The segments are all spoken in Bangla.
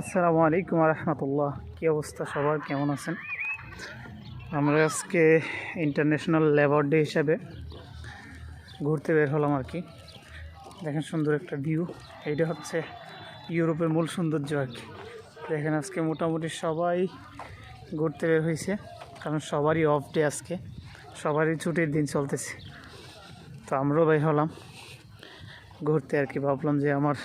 আসসালামু আলাইকুম রহমতুল্লাহ। কী অবস্থা সবার? কেমন আছেন? আমরা আজকে ইন্টারন্যাশনাল লেবার ডে হিসাবে ঘুরতে বের হলাম আর কি। দেখেন সুন্দর একটা ভিউ এইটা হচ্ছে ইউরোপের মূল সৌন্দর্য আর কি। দেখেন আজকে মোটামুটি সবাই ঘুরতে বের হয়েছে, কারণ সবারই অফ ডে আজকে। সবারই ছুটির দিন চলতেছে। তো আমরাও বের হলাম। ঘুরতে আর কি। ভাবলাম যে আমার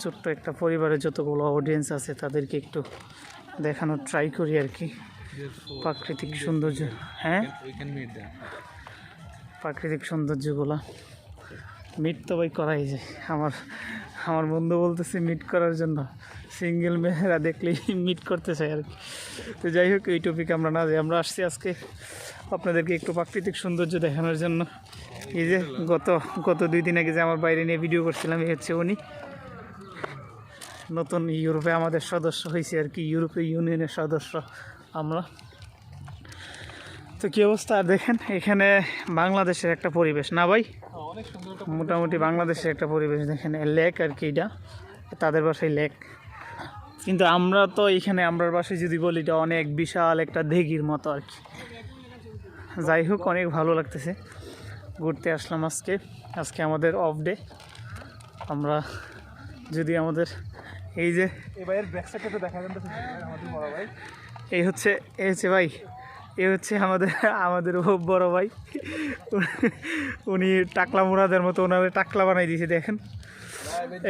ছোট্ট একটা পরিবারের যতগুলো অডিয়েন্স আছে তাদেরকে একটু দেখানোর ট্রাই করি আর কি। প্রাকৃতিক সৌন্দর্য হ্যাঁ. প্রাকৃতিক সৌন্দর্যগুলো মিট তো ভাই করাই যায়। আমার আমার বন্ধু বলতেছে মিট করার জন্য। সিঙ্গেল মেয়েরা দেখলেই মিট করতে চাই আর কি। তো যাই হোক, এই টপিক আমরা না যাই আমরা আসছি আজকে আপনাদেরকে একটু প্রাকৃতিক সৌন্দর্য দেখানোর জন্য। এই যে গত গত দুই দিন আগে যে আমার বাইরে নিয়ে ভিডিও করছিলাম, এই হচ্ছে উনি। নতুন ইউরোপে আমাদের সদস্য হয়েছে আর কি, ইউরোপীয় ইউনিয়নের সদস্য আমরা। তো কী অবস্থা? আর দেখেন, এখানে বাংলাদেশের একটা পরিবেশ। না ভাই? মোটামুটি বাংলাদেশের একটা পরিবেশ। দেখেন লেক আর কি এটা, তাদের বাসায় লেক। কিন্তু আমরা তো এখানে, আমরার বাসায় যদি বলি, এটা অনেক বিশাল একটা দেঘির মতো আর কি। যাই হোক, অনেক ভালো লাগতেছে। ঘুরতে আসলাম আজকে। আজকে আমাদের অফ ডে আমরা যদি আমাদের এই যে এই ভাইয়ের ব্যাক সাইডটা তো দেখা যাচ্ছে আমাদের বড় ভাই। এই হচ্ছে এই হচ্ছে ভাই এ হচ্ছে আমাদের আমাদের ও বড় ভাই। উনি টাকলা মুরাদের মতো ওনারে টাকলা বানাই দিয়েছে দেখেন।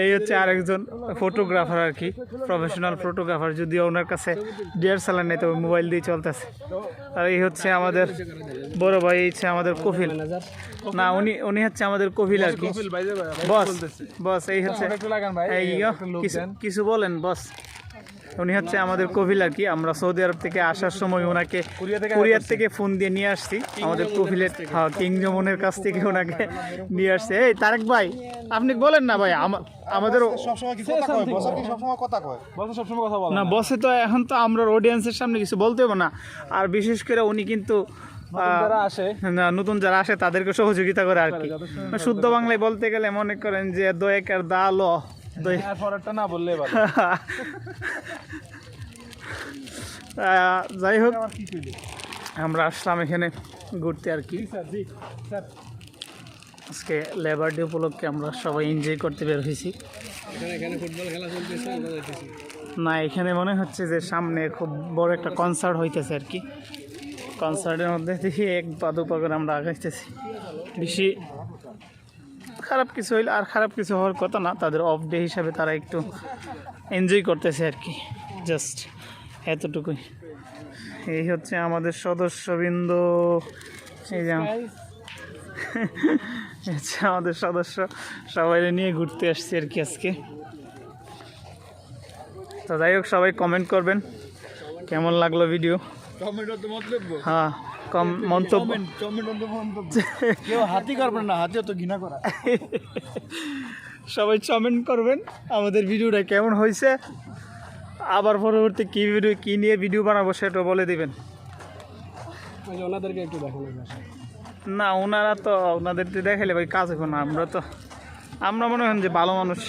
এই হচ্ছে আরেকজন ফটোগ্রাফার আর কি প্রফেশনাল ফটোগ্রাফার যদিও ওনার কাছে ডিয়ার স্যালার নেই তবে মোবাইল দিয়ে চলতেছে। আর এই হচ্ছে আমাদের বড় ভাই এই হচ্ছে আমাদের কফিল। না উনি উনি হচ্ছে আমাদের কফিল আর কি। বস বস এই হচ্ছে। কিছু বলেন বস। উনি হচ্ছে আমাদের কপিল আর কি। আমরা সৌদি আরব থেকে আসার সময় ওনাকে কোরিয়া থেকে কোরিয়ার থেকে ফোন দিয়ে নিয়ে আসছি। আমাদের কপিলের হ্যাঁ কিং জমনের কাছ থেকে ওনাকে নিয়ে আসছে। এই তারেক ভাই আপনি বলেন না ভাই আমা- আমাদেরও সবসময় কি কথা কয়? বছর কি সবসময় কথা কয়? বস সবসময় কথা বলে না বসে তো এখন তো আমরা অডিয়েন্সের সামনে কিছু বলতে হবে না। আর বিশেষ করে উনি কিন্তু যারা আসে। না নতুন যারা আসে তাদেরকে সহযোগিতা করে আর কি। শুদ্ধ বাংলায় বলতে গেলে মনে করেন যে দয়েকার দা ল। আর পরেরটা না বললে ভালো। যাই হোক আমার আমরা আসলাম এখানে ঘুরতে আর কি। Sir ji sir. আজকে লেবার ডে উপলক্ষে আমরা সবাই এনজয় করতে বের হয়েছি। এখানে ফুটবল খেলা চলতেছে আমরা যাইতেছি। না এখানে মনে হচ্ছে যে সামনে খুব বড় একটা কনসার্ট হইতেছে আর কি। কনসার্টের মধ্যে দেখি এক পা দু পা করে আমরা আগাইতেছি। বেশি খারাপ কিছু হইলে আর খারাপ কিছু হওয়ার কথা না, তাদের অফ ডে হিসাবে তারা একটু এনজয় করতেছে আর কি জাস্ট এতটুকুই। এই হচ্ছে আমাদের সদস্যবৃন্দ, এই যে হচ্ছে আমাদের সদস্য সবাই নিয়ে ঘুরতে আসছি আর কি আজকে। তো যাই হোক, সবাই কমেন্ট করবেন, কেমন লাগল ভিডিও হ্যাঁ কম মন্তব্য। কেউ হাতি করবেন না হাতিও তো ঘৃণা করা। সবাই কমেন্ট করবেন আমাদের ভিডিওটা কেমন হয়েছে। আবার পরবর্তী কী ভিডিও কী নিয়ে ভিডিও বানাবো সেটা বলে দিবেন। ওনাদেরকে একটু দেখানো না ওনারা তো ওনাদের দেখাইলে ভাই কাজ এখন আমরা তো আমরা মনে হয় যে ভালো মানুষ।